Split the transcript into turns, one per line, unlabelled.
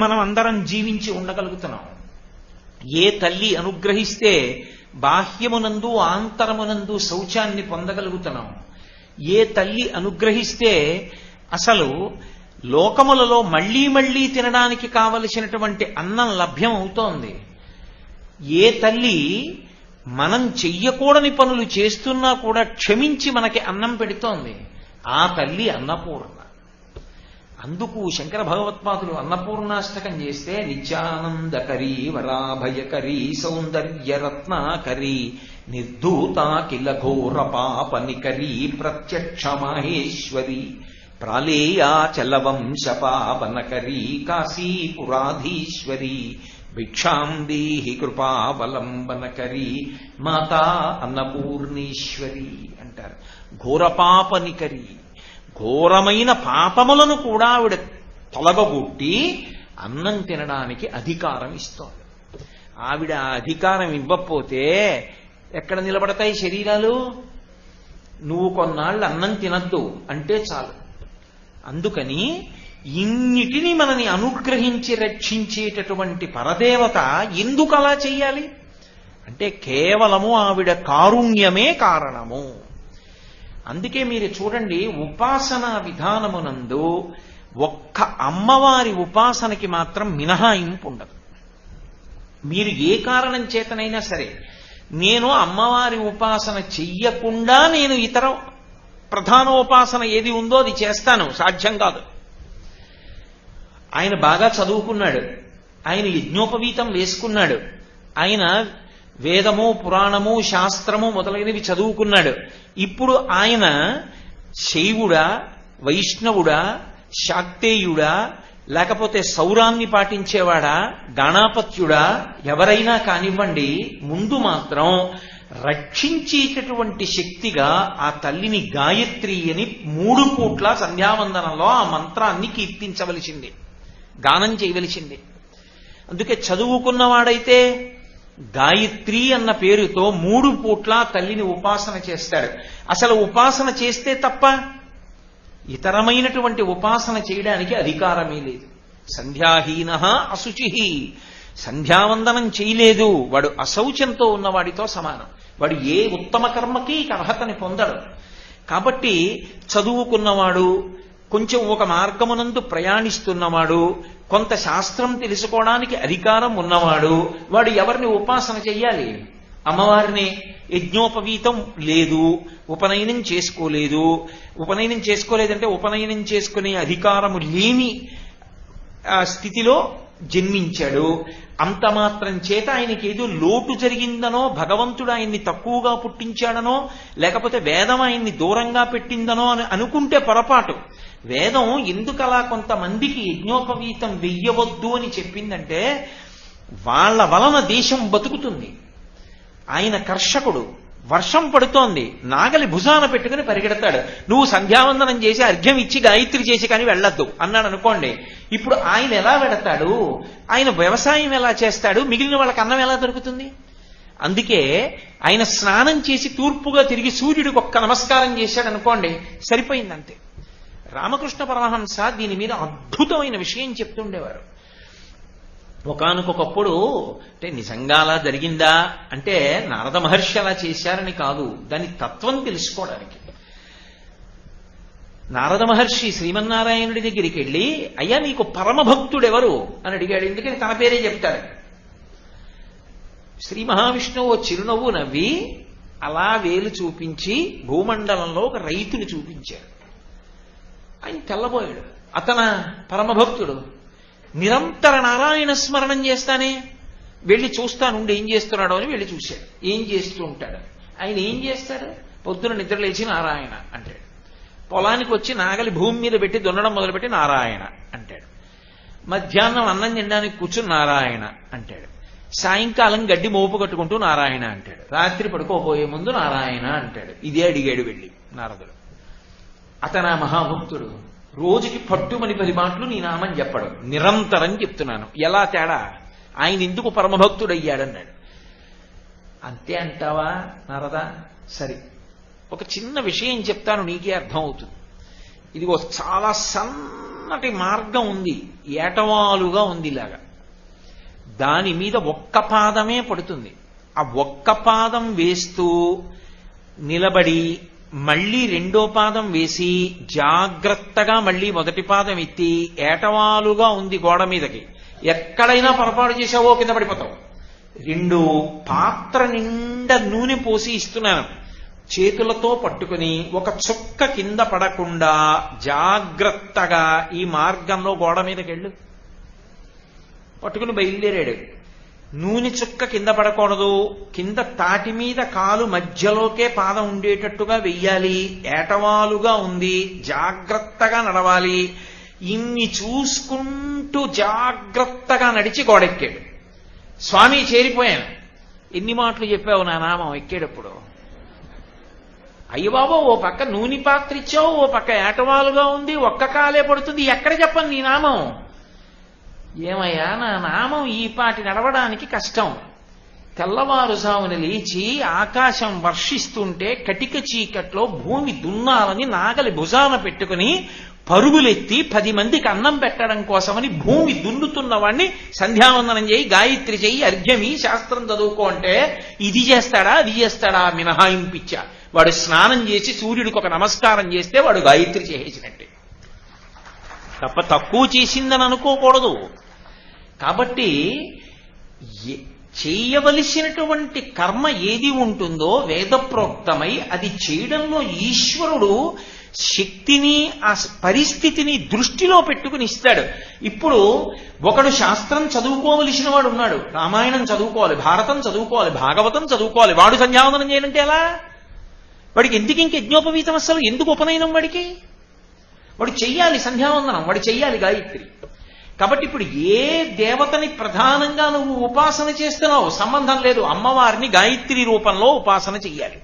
మనం అందరం జీవించి ఉండగలుగుతున్నాం. ఏ తల్లి అనుగ్రహిస్తే బాహ్యమునందు ఆంతరమునందు శౌచాన్ని పొందగలుగుతున్నాం. ఏ తల్లి అనుగ్రహిస్తే అసలు లోకములలో మళ్ళీ మళ్ళీ తినడానికి కావలసినటువంటి అన్నం లభ్యం అవుతోంది ఏ తల్లి మనం చెయ్యకూడని పనులు చేస్తున్నా కూడా క్షమించి మనకి అన్నం పెడుతోంది. ఆ తల్లి అన్నపూర్ణ. అందుకు శంకర భగవత్పాదులు అన్నపూర్ణాష్టకం చేస్తే నిత్యానందకరీ వరాభయకరీ సౌందర్యరత్నాకరీ రత్నాకరీ నిర్ధూత కిల ఘోర పాపనికరీ ప్రత్యక్ష మాహేశ్వరి ప్రాళేయాచలవంశ పావనకరీ కాశీపురాధీశ్వరి భిక్షాం దేహి కృపావలంబనకరీ మాతా అన్నపూర్ణేశ్వరి అంటారు. ఘోరపాపనికరీ. ఘోరమైన పాపములను కూడా ఆవిడ తొలగొట్టి అన్నం తినడానికి అధికారం ఇస్తోంది. ఆవిడ ఆ అధికారం ఇవ్వకపోతే ఎక్కడ నిలబడతాయి శరీరాలు? నువ్వు కొన్నాళ్ళు అన్నం తినద్దు అంటే చాలు. అందుకని ఇన్నిటిని మనని అనుగ్రహించి రక్షించేటటువంటి పరదేవత ఎందుకు అలా చెయ్యాలి? అంటే కేవలము ఆవిడ కారుణ్యమే కారణము. అందుకే మీరు చూడండి ఉపాసన విధానమునందు ఒక్క అమ్మవారి ఉపాసనకి మాత్రం మినహాయింపు ఉండదు. మీరు ఏ కారణం చేతనైనా సరే నేను అమ్మవారి ఉపాసన చెయ్యకుండా నేను ఇతర ప్రధానోపాసన ఏది ఉందో అది చేస్తాను సాధ్యం కాదు. ఆయన బాగా చదువుకున్నాడు ఆయన యజ్ఞోపవీతం వేసుకున్నాడు ఆయన వేదము పురాణము శాస్త్రము మొదలైనవి చదువుకున్నాడు. ఇప్పుడు ఆయన శైవుడా వైష్ణవుడా శాక్తేయుడా లేకపోతే సౌరాన్ని పాటించేవాడా గాణాపత్యుడా ఎవరైనా కానివ్వండి ముందు మాత్రం రక్షించేటటువంటి శక్తిగా ఆ తల్లిని గాయత్రి అని మూడు పూట్ల సంధ్యావందనంలో ఆ మంత్రాన్ని కీర్తించవలసింది గానం చేయవలసింది. అందుకే చదువుకున్నవాడైతే గాయత్రి అన్న పేరుతో మూడు పూట్ల తల్లిని ఉపాసన చేస్తాడు. అసలు ఉపాసన చేస్తే తప్ప ఇతరమైనటువంటి ఉపాసన చేయడానికి అధికారమే లేదు. సంధ్యాహీన అశుచి. సంధ్యావందనం చేయలేదు. వాడు అశౌచంతో ఉన్నవాడితో సమానం. వాడు ఏ ఉత్తమ కర్మకి అర్హతని పొందడు. కాబట్టి చదువుకున్నవాడు కొంచెం ఒక మార్గమునందు ప్రయాణిస్తున్నవాడు కొంత శాస్త్రం తెలుసుకోవడానికి అధికారం ఉన్నవాడు వాడు ఎవరిని ఉపాసన చెయ్యాలి? అమ్మవారిని యజ్ఞోపవీతం లేదు ఉపనయనం చేసుకోలేదు. ఉపనయనం చేసుకోలేదంటే ఉపనయనం చేసుకునే అధికారము లేని ఆ స్థితిలో జన్మించాడు. అంత మాత్రం చేత ఆయనకి ఏదో లోటు జరిగిందనో భగవంతుడు ఆయన్ని తక్కువగా పుట్టించాడనో లేకపోతే వేదం ఆయన్ని దూరంగా పెట్టిందనో అని అనుకుంటే పొరపాటు. వేదం ఎందుకలా కొంతమందికి యజ్ఞోపవీతం వెయ్యవద్దు అని చెప్పిందంటే వాళ్ళ వలన దేశం బతుకుతుంది. ఆయన కర్షకుడు. వర్షం పడుతోంది. నాగలి భుజాన పెట్టుకుని పరిగెడతాడు. నువ్వు సంధ్యావందనం చేసి అర్ఘ్యం ఇచ్చి గాయత్రి చేసి కానీ వెళ్ళొద్దు. అన్నాడు అనుకోండి. ఇప్పుడు ఆయన ఎలా వెడతాడు? ఆయన వ్యవసాయం ఎలా చేస్తాడు? మిగిలిన వాళ్ళకి అన్నం ఎలా దొరుకుతుంది? అందుకే ఆయన స్నానం చేసి తూర్పుగా తిరిగి సూర్యుడికి ఒక్క నమస్కారం చేశాడు అనుకోండి. సరిపోయిందంతే. రామకృష్ణ పరమహంస దీని మీద అద్భుతమైన విషయం చెప్తుండేవారు. ఒకనకొకప్పుడు అంటే నిజంగా అలా జరిగిందా? అంటే నారద మహర్షి అలా చేశారని కాదు. దాని తత్వం తెలుసుకోవడానికి. నారద మహర్షి శ్రీమన్నారాయణుడి దగ్గరికి వెళ్ళి అయ్యా నీకు పరమభక్తుడెవరు? అని అడిగాడు. ఎందుకని? తన పేరే చెప్తాడు. శ్రీ మహావిష్ణువు చిరునవ్వు నవ్వి అలా వేలు చూపించి భూమండలంలో ఒక రైతుని చూపించాడు. ఆయన తెల్లబోయాడు. అతన? పరమభక్తుడు? నిరంతర నారాయణ స్మరణం చేస్తానే. వెళ్ళి చూస్తానుండి ఏం చేస్తున్నాడో అని వెళ్ళి చూశాడు. ఏం చేస్తూ ఉంటాడు? ఆయన ఏం చేస్తాడు? పొద్దున నిద్ర లేచి నారాయణ అంటాడు. పొలానికి వచ్చి నాగలి భూమి మీద పెట్టి దున్నడం మొదలుపెట్టి నారాయణ అంటాడు. మధ్యాహ్నం అన్నం తినడానికి కూర్చుని నారాయణ అంటాడు. సాయంకాలం గడ్డి మోపు కట్టుకుంటూ నారాయణ అంటాడు. రాత్రి పడుకోబోయే ముందు నారాయణ అంటాడు. ఇదే అడిగాడు వెళ్ళి నారదుడు. అతను మహాభక్తుడు? రోజుకి పట్టుమని పది మాటలు నీ నామని చెప్పడం. నిరంతరం చెప్తున్నాను. ఎలా తేడా? ఆయన ఎందుకు పరమభక్తుడయ్యాడన్నాడు. అంతే అంటావా నారదా? సరే. ఒక చిన్న విషయం చెప్తాను నీకే అర్థమవుతుంది. ఇది ఇదిగో చాలా సన్నటి మార్గం ఉంది. ఏటవాలుగా ఉంది ఇలాగా. దాని మీద ఒక్క పాదమే పడుతుంది. ఆ ఒక్క పాదం వేస్తూ నిలబడి మళ్ళీ రెండో పాదం వేసి జాగ్రత్తగా మళ్ళీ మొదటి పాదం ఎత్తి ఏటవాలుగా ఉంది గోడ మీదకి. ఎక్కడైనా పొరపాటు చేసావో కింద పడిపోతావు. రెండు పాత్ర నిండా నూనె పోసి ఇస్తున్నాను. చేతులతో పట్టుకుని ఒక చుక్క కింద పడకుండా జాగ్రత్తగా ఈ మార్గంలో గోడ మీదకి వెళ్ళు పట్టుకుని బయలుదేరాడు. నూనె చుక్క కింద పడకూడదు. కింద తాటి మీద కాలు మధ్యలోకే పాదం ఉండేటట్టుగా వెయ్యాలి. ఏటవాలుగా ఉంది. జాగ్రత్తగా నడవాలి. ఇన్ని చూసుకుంటూ జాగ్రత్తగా నడిచి గోడెక్కాడు. స్వామి చేరిపోయాను. ఎన్ని మాటలు చెప్పావు నా నామం ఎక్కేటప్పుడు? అయ్యబాబో ఓ పక్క నూనె పాత్ర ఇచ్చావు ఓ పక్క ఏటవాలుగా ఉంది ఒక్క కాలే పడుతుంది. ఎక్కడ చెప్పను నీ నామం? ఏమయ్యా నా నామం ఈ పాటి నడవడానికి కష్టం. తెల్లవారుజామున లేచి ఆకాశం వర్షిస్తుంటే కటిక చీకట్లో భూమి దున్నాలని నాగలి భుజాన పెట్టుకుని పరుగులెత్తి పది మందికి అన్నం పెట్టడం కోసమని భూమి దున్నుతున్న వాడిని సంధ్యావందనం చేయి గాయత్రి చేయి అర్ఘ్యమి శాస్త్రం చదువుకో అంటే ఇది చేస్తాడా అది చేస్తాడా మినహాయింపిచ్చా వాడు స్నానం చేసి సూర్యుడికి ఒక నమస్కారం చేస్తే వాడు గాయత్రి చేసేసినట్టే. తప్ప తక్కువ చేసిందని అనుకోకూడదు. కాబట్టి చేయవలసినటువంటి కర్మ ఏది ఉంటుందో వేదప్రోక్తమై అది చేయడంలో ఈశ్వరుడు శక్తిని ఆ పరిస్థితిని దృష్టిలో పెట్టుకుని ఇస్తాడు. ఇప్పుడు ఒకడు శాస్త్రం చదువుకోవలసిన వాడు ఉన్నాడు. రామాయణం చదువుకోవాలి భారతం చదువుకోవాలి భాగవతం చదువుకోవాలి. వాడు సంధ్యావందనం చేయాలంటే ఎలా? వాడికి ఎందుకు ఇంక యజ్ఞోపవీతం అసలు ఎందుకు ఉపనయనం వాడికి? వాడు చెయ్యాలి సంధ్యావందనం వాడు చెయ్యాలి గాయత్రి. కాబట్టి ఇప్పుడు ఏ దేవతని ప్రధానంగా నువ్వు ఉపాసన చేస్తున్నావు సంబంధం లేదు. అమ్మవారిని గాయత్రి రూపంలో ఉపాసన చెయ్యాలి.